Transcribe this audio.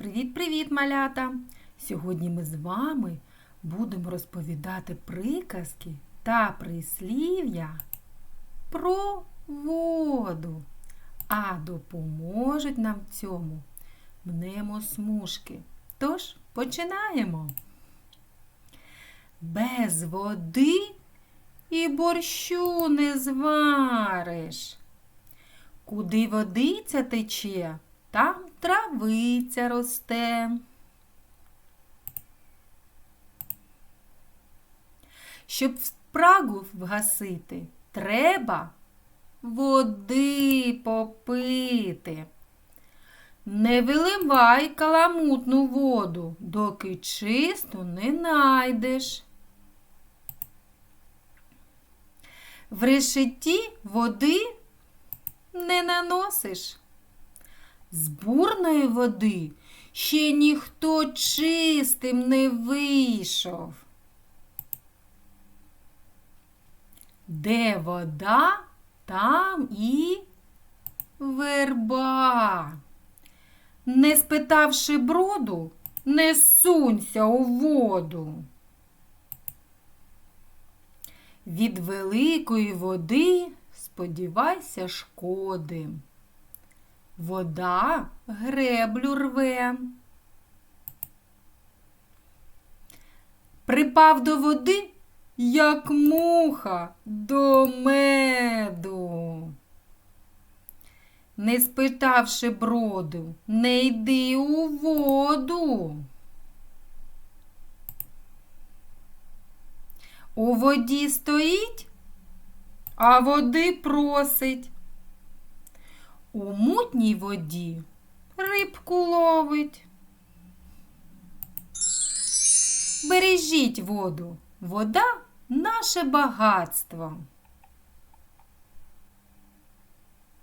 Привіт-привіт, малята! Сьогодні ми з вами будемо розповідати приказки та прислів'я про воду. А допоможуть нам в цьому мнемосмужки. Тож починаємо. Без води і борщу не звариш. Куди водиця тече, там травиця росте. Щоб спрагу вгасити, треба води попити. Не виливай каламутну воду, доки чисту не найдеш. В решеті води не наносиш. З бурної води ще ніхто чистим не вийшов. Де вода, там і верба. Не спитавши броду, не сунься у воду. Від великої води сподівайся шкоди. Вода греблю рве. Припав до води, як муха до меду. Не спитавши броду, не йди у воду. У воді стоїть, а води просить. У мутній воді рибку ловить. Бережіть воду, вода наше багатство.